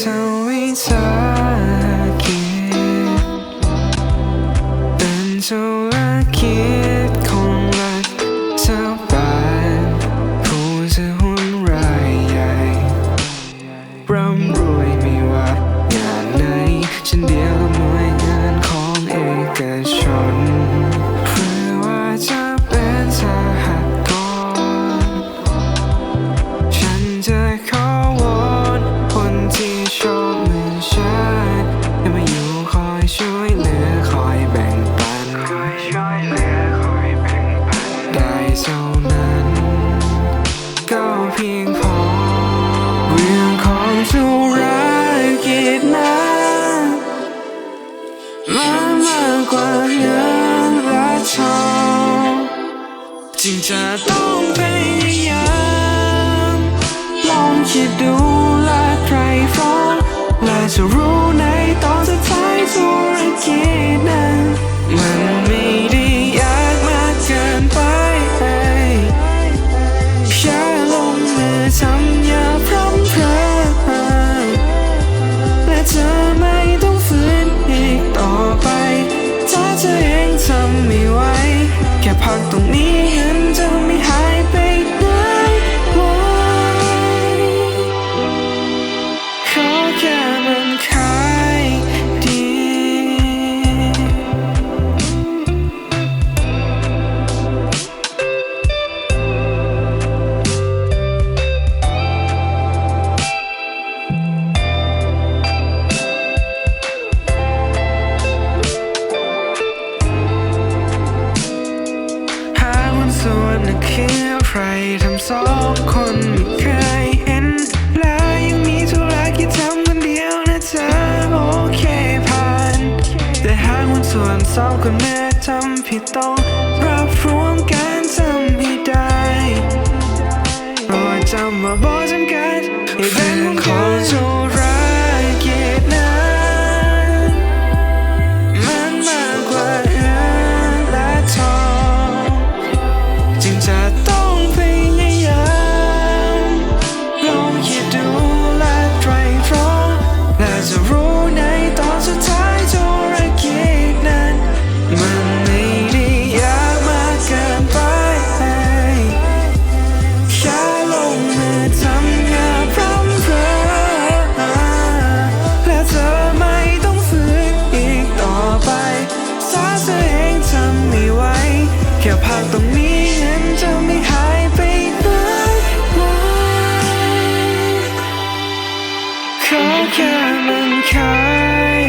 ทวิสาหกิจเป็นธุรกิจของรัฐบาลผู้ถือหุ้นรายใหญ่ร่ำรวยไม่ว่างานไหนเช่นเดียวกับหน่วยงานของเอกชน จึงจะต้องพยายามลองคิดดูและใครฟ้องและจะรู้ในตอนสุดท้ายธุรกิจนั้นมันไม่ได้ยากมากเกินไปแค่ลงมือทำอย่าพร่ำเพรื่อและเธอไม่ต้องฝืนอีกต่อไป ถ้าเธอเองทำไม่ไหวแค่พักตรงนี้ รทำสองคนไม่เคยเห็น แล้วยังมีธุระกิจทำคนเดียวนะเธอโอเคผ่าน แต่หากวันส่วนสองคนแม่ทำผิดต้อง แค่ภาพตรงนี้นั้นจะไม่หายไปไหนขอแค่มันคาย